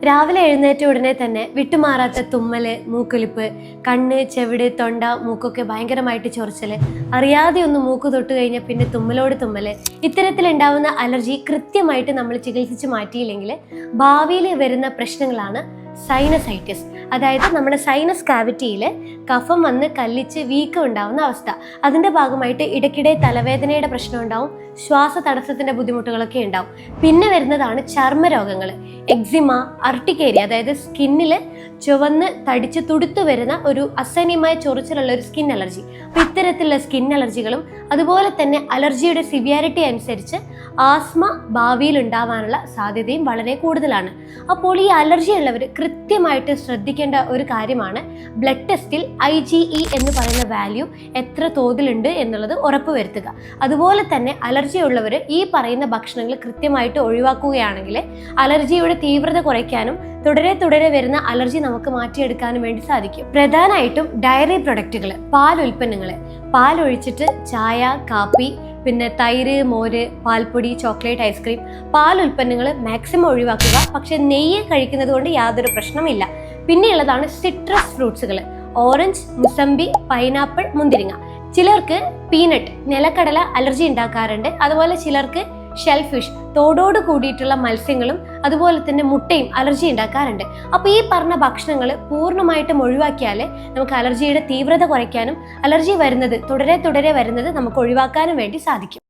രാവിലെ എഴുന്നേറ്റ ഉടനെ തന്നെ വിട്ടുമാറാത്ത തുമ്മൽ മൂക്കൊലിപ്പ് കണ്ണ് ചെവിട് തൊണ്ട മൂക്കൊക്കെ ഭയങ്കരമായിട്ട് ചൊറിച്ചൽ. അറിയാതെ ഒന്ന് മൂക്ക് തൊട്ട് കഴിഞ്ഞാൽ പിന്നെ തുമ്മലോട് തുമ്മൽ. ഇത്തരത്തിലുണ്ടാവുന്ന അലർജി കൃത്യമായിട്ട് നമ്മൾ ചികിത്സിച്ച് മാറ്റിയില്ലെങ്കിൽ ഭാവിയിൽ വരുന്ന പ്രശ്നങ്ങളാണ് സൈനസൈറ്റിസ് അതായത് നമ്മുടെ സൈനസ് കാവിറ്റിയിൽ കഫം വന്ന് കല്ലിച്ച് വീക്കം ഉണ്ടാവുന്ന അവസ്ഥ. അതിന്റെ ഭാഗമായിട്ട് ഇടയ്ക്കിടെ തലവേദനയുടെ പ്രശ്നം ഉണ്ടാവും. ശ്വാസ തടസ്സത്തിന്റെ ബുദ്ധിമുട്ടുകളൊക്കെ ഉണ്ടാവും. പിന്നെ വരുന്നതാണ് ചർമ്മരോഗങ്ങൾ എക്സിമ അർട്ടിക്കേരി അതായത് സ്കിന്നിൽ ചുവന്ന് തടിച്ച് തുടുത്തു വരുന്ന ഒരു അസഹനീയമായ ചൊറിച്ചിലുള്ള ഒരു സ്കിൻ അലർജി അപ്പോൾ ഇത്തരത്തിലുള്ള സ്കിൻ അലർജികളും അതുപോലെ തന്നെ അലർജിയുടെ സിവിയാരിറ്റി അനുസരിച്ച് ആസ്മ ഭാവിയിൽ ഉണ്ടാവാനുള്ള സാധ്യതയും വളരെ കൂടുതലാണ്. അപ്പോൾ ഈ അലർജി ഉള്ളവർ കൃത്യമായിട്ട് ശ്രദ്ധിക്കേണ്ട ഒരു കാര്യമാണ് ബ്ലഡ് ടെസ്റ്റിൽ ഐ ജി ഇ എന്ന് പറയുന്ന വാല്യൂ എത്ര തോതിലുണ്ട് എന്നുള്ളത് ഉറപ്പുവരുത്തുക അതുപോലെ തന്നെ അലർജി ഉള്ളവർ ഈ പറയുന്ന ഭക്ഷണങ്ങൾ കൃത്യമായിട്ട് ഒഴിവാക്കുകയാണെങ്കിൽ അലർജിയുടെ തീവ്രത കുറയ്ക്കാനും തുടരെ തുടരെ വരുന്ന അലർജി നമുക്ക് മാറ്റിയെടുക്കാനും വേണ്ടി സാധിക്കും. പ്രധാനമായിട്ടും ഡയറി പ്രൊഡക്റ്റുകൾ പാൽ ഉൽപ്പന്നങ്ങൾ പാൽ ഒഴിച്ചിട്ട് ചായ കാപ്പി പിന്നെ തൈര് മോര് പാൽപ്പൊടി ചോക്ലേറ്റ് ഐസ്ക്രീം പാൽ ഉൽപ്പന്നങ്ങൾ മാക്സിമം ഒഴിവാക്കുക. പക്ഷെ നെയ്യ് കഴിക്കുന്നത് കൊണ്ട് യാതൊരു പ്രശ്നമില്ല. പിന്നെയുള്ളതാണ് സിട്രസ് ഫ്രൂട്ട്സുകൾ. ഓറഞ്ച് മുസമ്പി പൈനാപ്പിൾ മുന്തിരിങ്ങ. ചിലർക്ക് പീനട്ട് നിലക്കടല അലർജി ഉണ്ടാക്കാറുണ്ട്. അതുപോലെ ചിലർക്ക് ഷെൽ ഫിഷ് തോടോട് കൂടിയിട്ടുള്ള മത്സ്യങ്ങളും അതുപോലെ തന്നെ മുട്ടയും അലർജി ഉണ്ടാക്കാറുണ്ട്. അപ്പോൾ ഈ പറഞ്ഞ ഭക്ഷണങ്ങൾ പൂർണമായിട്ടും ഒഴിവാക്കിയാൽ നമുക്ക് അലർജിയുടെ തീവ്രത കുറയ്ക്കാനും അലർജി വരുന്നത് തുടരെ തുടരെ വരുന്നത് നമുക്ക് ഒഴിവാക്കാനും വേണ്ടി സാധിക്കും.